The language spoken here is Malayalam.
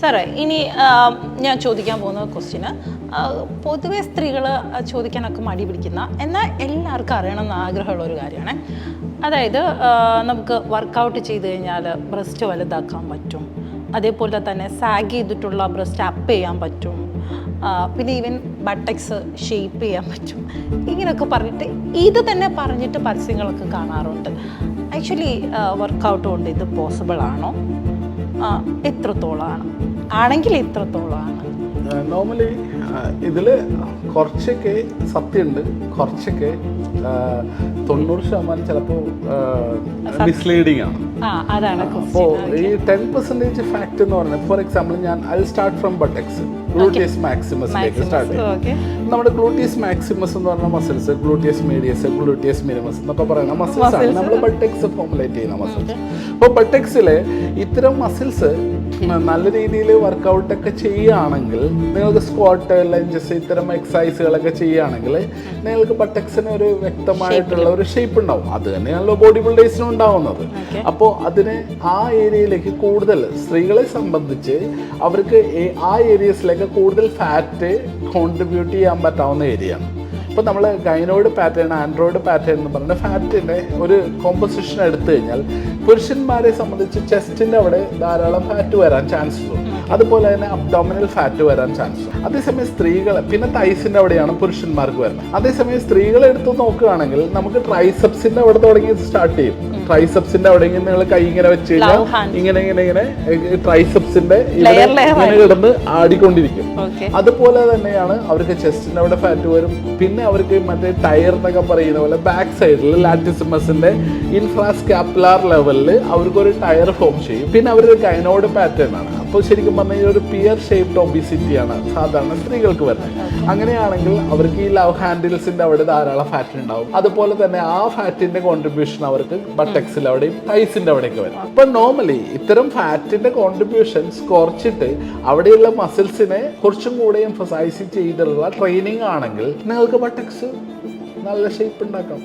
സാറേ ഇനി ഞാൻ ചോദിക്കാൻ പോകുന്ന ക്വസ്റ്റ്യന് പൊതുവെ സ്ത്രീകൾ ചോദിക്കാനൊക്കെ മടി പിടിക്കുന്ന എന്നാൽ എല്ലാവർക്കും അറിയണം എന്ന് ആഗ്രഹമുള്ള ഒരു കാര്യമാണ്. അതായത് നമുക്ക് വർക്കൗട്ട് ചെയ്ത് കഴിഞ്ഞാൽ ബ്രസ്റ്റ് വലുതാക്കാൻ പറ്റും. അതേപോലെ തന്നെ സാഗ് ചെയ്തിട്ടുള്ള ബ്രസ്റ്റ് അപ്പ് ചെയ്യാൻ പറ്റും. പിന്നെ ഈവൻ ബട്ടക്സ് ഷേപ്പ് ചെയ്യാൻ പറ്റും. ഇങ്ങനെയൊക്കെ പറഞ്ഞിട്ട് ഇത് തന്നെ പറഞ്ഞിട്ട് പരസ്യങ്ങളൊക്കെ കാണാറുണ്ട്. ആക്ച്വലി വർക്കൗട്ട് കൊണ്ട് ഇത് പോസിബിൾ ആണോ? എത്രത്തോളമാണ് ആണെങ്കിൽ എത്രത്തോളമാണ് നോർമലി ഇതിൽ കുറച്ചൊക്കെ സത്യമുണ്ട് കുറച്ചൊക്കെ തൊണ്ണൂറ് ശതമാനം ചിലപ്പോൾ മിസ്ലീഡിങ് ആണ്. അപ്പോൾ ഈ ടെൻ പെർസെന്റേജ് ഫാക്ട് എന്ന് പറഞ്ഞാൽ ഫോർ എക്സാമ്പിൾ ഞാൻ I start from buttocks gluteus മാക്സിമസിലേക്ക് start ചെയ്യും. നമ്മുടെ ഗ്ലൂട്ടിയസ് മാക്സിമസ് എന്ന് പറഞ്ഞ muscles gluteus medius gluteus minimus എന്നൊക്കെ പറയുന്ന മസിൽസ് ആണ്. നമ്മൾ ബട്ടെക്സ് ഫോമുലേറ്റ് ചെയ്യുന്ന മസിൽസ് അപ്പോൾ ബട്ടെക്സിലെ ഇത്തരം മസിൽസ് നല്ല രീതിയിൽ വർക്കൗട്ട് ഒക്കെ ചെയ്യുകയാണെങ്കിൽ നിങ്ങൾക്ക് സ്ക്വാട്ട് ലഞ്ചസ് ഇത്തരം എക്സസൈസുകളൊക്കെ ചെയ്യുകയാണെങ്കിൽ നിങ്ങൾക്ക് ബട്ടക്സിന് ഒരു വ്യക്തമായിട്ടുള്ള ഒരു ഷേപ്പ് ഉണ്ടാവും. അത് തന്നെയാണല്ലോ ബോഡി ബിൽഡേഴ്സിനും ഉണ്ടാവുന്നത് അപ്പോൾ അതിന് ആ ഏരിയയിലേക്ക് കൂടുതൽ സ്ത്രീകളെ സംബന്ധിച്ച് അവർക്ക് ആ ഏരിയസിലേക്ക് കൂടുതൽ ഫാറ്റ് കോൺട്രിബ്യൂട്ട് ചെയ്യാൻ പറ്റാവുന്ന ഏരിയയാണ് ഇപ്പോൾ നമ്മൾ ഗൈനോയിഡ് പാറ്റേൺ ആൻഡ്രോയിഡ് പാറ്റേൺ എന്ന് പറഞ്ഞ ഫാറ്റിന്റെ ഒരു കോമ്പസിഷൻ എടുത്തു കഴിഞ്ഞാൽ പുരുഷന്മാരെ സംബന്ധിച്ച് ചെസ്റ്റിന്റെ അവിടെ ധാരാളം ഫാറ്റ് വരാൻ ചാൻസ് ഉണ്ട്. അതുപോലെ തന്നെ അബ്ഡോമിനൽ ഫാറ്റ് വരാൻ ചാൻസ് ഉണ്ട്. അതേസമയം സ്ത്രീകൾ പിന്നെ തൈസിന്റെ അവിടെയാണ് പുരുഷന്മാർക്ക് വരുന്നത്. അതേസമയം സ്ത്രീകളെ എടുത്ത് നോക്കുകയാണെങ്കിൽ നമുക്ക് ട്രൈസെപ്സിന്റെ അവിടെ തുടങ്ങി സ്റ്റാർട്ട് ചെയ്യും. ട്രൈസെപ്സിന്റെ അവിടെ ഇങ്ങനെ നിങ്ങൾ കൈ ഇങ്ങനെ വെച്ച് കഴിഞ്ഞാൽ ഇങ്ങനെ ഇങ്ങനെ ഇങ്ങനെ ട്രൈസെപ്സിന്റെ ഇങ്ങനെ കിടന്ന് ആടിക്കൊണ്ടിരിക്കും. അതുപോലെ തന്നെയാണ് അവർക്ക് ചെസ്റ്റിന്റെ അവിടെ ഫാറ്റ് വരും. പിന്നെ അവർക്ക് മറ്റേ ടയർ എന്നൊക്കെ പറയുന്ന പോലെ ബാക്ക് സൈഡിൽ ലാറ്റിസിമസിന്റെ ഇൻഫ്രാസ്കാപ്പുലാർ ലെവലിൽ അവർക്ക് ഒരു ടയർ ഫോം ചെയ്യും. പിന്നെ അവരൊരു കൈനോഡ് പാറ്റേൺ ആണ്. അപ്പോൾ ശരിക്കും പറഞ്ഞാൽ ഒരു പിയർ ഷേപ്ഡ് ഒബിസിറ്റി ആണ് സാധാരണ സ്ത്രീകൾക്ക് വരുന്നത്. അങ്ങനെയാണെങ്കിൽ അവർക്ക് ഈ ലവ് ഹാൻഡിൽസിന്റെ അവിടെ ധാരാളം ഫാറ്റ് ഉണ്ടാവും. അതുപോലെ തന്നെ ആ ഫാറ്റിന്റെ കോൺട്രിബ്യൂഷൻ അവർക്ക് ബട്ടക്സിൽ അവിടെയും ടൈസിന്റെ അവിടെയൊക്കെ വരും. അപ്പൊ നോർമലി ഇത്തരം ഫാറ്റിന്റെ കോൺട്രിബ്യൂഷൻസ് കുറച്ചിട്ട് അവിടെയുള്ള മസിൽസിനെ കുറച്ചും കൂടെ എംഫസൈസ് ചെയ്തിട്ടുള്ള ട്രെയിനിങ് ആണെങ്കിൽ നിങ്ങൾക്ക് ബട്ടക്സ് നല്ല ഷേപ്പ് ഉണ്ടാക്കാം.